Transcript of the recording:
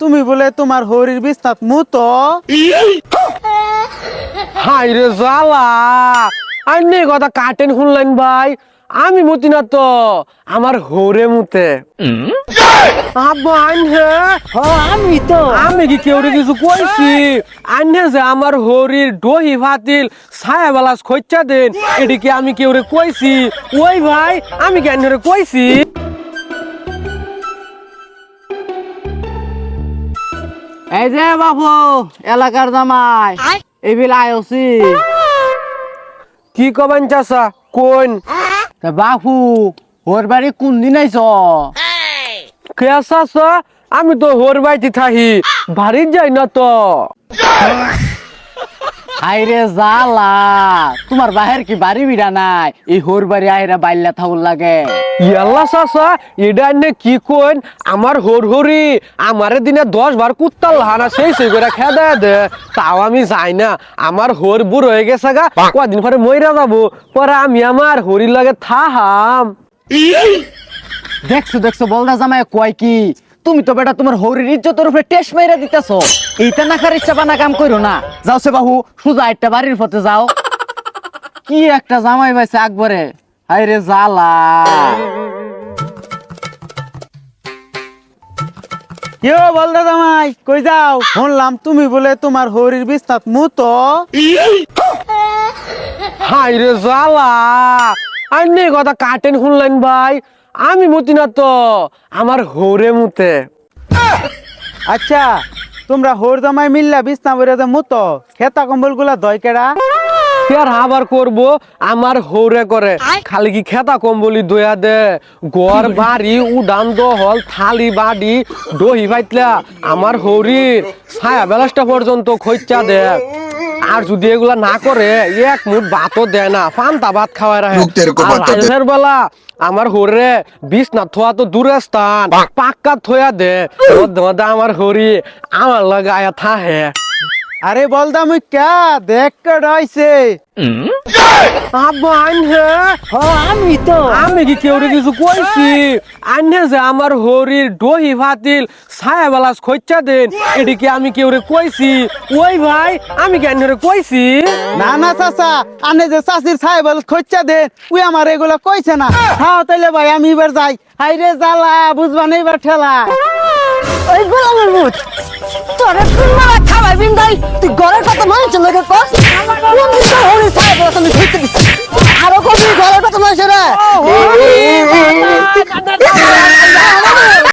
তুমি বলে তোমার হরির বিস্তাত মুতো। হাই রে জালা আইনে কথা কাটেন শুনলেন ভাই। আমি মতি না তো, আমার হরে মুতে। আমি তো আমি কি কেউ কিছু কইছি? আইনে যে আমার হরির দহি ভাতিল ছায়া বালাস খইচা দেন এদিকে আমি কেউ কইছি? ওই ভাই, আমি কেন কইছি? এই যে বাবু এলাকার জামাই। এবিল আইসি কি কবেন চাষা কোন? তা বাপু ওর বাড়ি কোন দিন আইস কে চাষা আমি তো হর বাড়িতে থাহি বাড়ির যাই না তো। আইরে জালা তোমার বাহের কি বাড়ি বিড়া নাই? এই হোর বাড়ি আইরা বাইল্লা থাউল লাগে। ইয়াল্লা চাষা এটা নে কি কোন আমার হর হরি আমারে দিনে দশ বার কুত্তাল লাহানা সেই সেই করে খেদা দে। তাও আমি যাই না। আমার হর বুড় হয়ে গেছে গা কদিন পরে মইরা যাব। পরে আমি আমার হরির লাগে থাহাম। দেখছ দেখছ বলদা জামাই কয় কি? তুমি তো বেটা তোমার হরির ইজ্জতের উপরে টেস্ট মাইরা দিতেছ। এইটা না খার ইচ্ছা বানা কাম করো না। যাও সে বাহু, সুজা একটা বাড়ির পথে যাও। কি একটা জামাই পাইছে আকবরে। হাই রে জালা কেউ বলদা জামাই, কই যাও? শুনলাম তুমি বলে তোমার হরির বিস্তাত মুতো। হাই জালা আইনে কথা কাটেন শুনলেন ভাই। আমি মতি না তো আমার হরে মুতে। আচ্ছা তোমরা হোর জামাই মিল্লা বিছনা বইরা যে মুতো খেতা কম্বলগুলা দয় কেডা? আর আবার করব? আমার হৌরে করে। খালি কি খেতা কম্বলি দয়া দে? গড় বাড়ি উডান দহল থালি বাড়ি দহি ভাইতলা আমার হরির ছায়া বেলাসটা পর্যন্ত খৈচা দে আর যদি এগুলা না করে এক মুঠ ভাতও দেয় না ফান্তা ভাত খাওয়ায় রাখে। বেলা আমার হরে বিষ না থোয়া তো দূরে স্থান পাক্কা থোয়া দে। আমার হরি আমার লাগায় থা থাহে। আরে বলদা মুই কে দেখ কেডা আইছে আব্বা আইন হে আমি তো। আমি কি কেউ কিছু কইছি? যে আমার হরির দহি ভাতিল ছায়া বেলাস খইচা দেন এদিকে আমি কেউ কইছি? ওই ভাই আমি কেন কইছি? না না চাচা আনে যে চাষির ছাই বল খরচা দে উই আমার এগুলা কইছে না। হ্যাঁ তাইলে ভাই আমি এবার যাই। হাই রে জ্বালা বুঝবা না এবার ঠেলা। ওই গোলামের মুখ তোরে মারা তুই ঘরের কথা মানুষের লোকে কস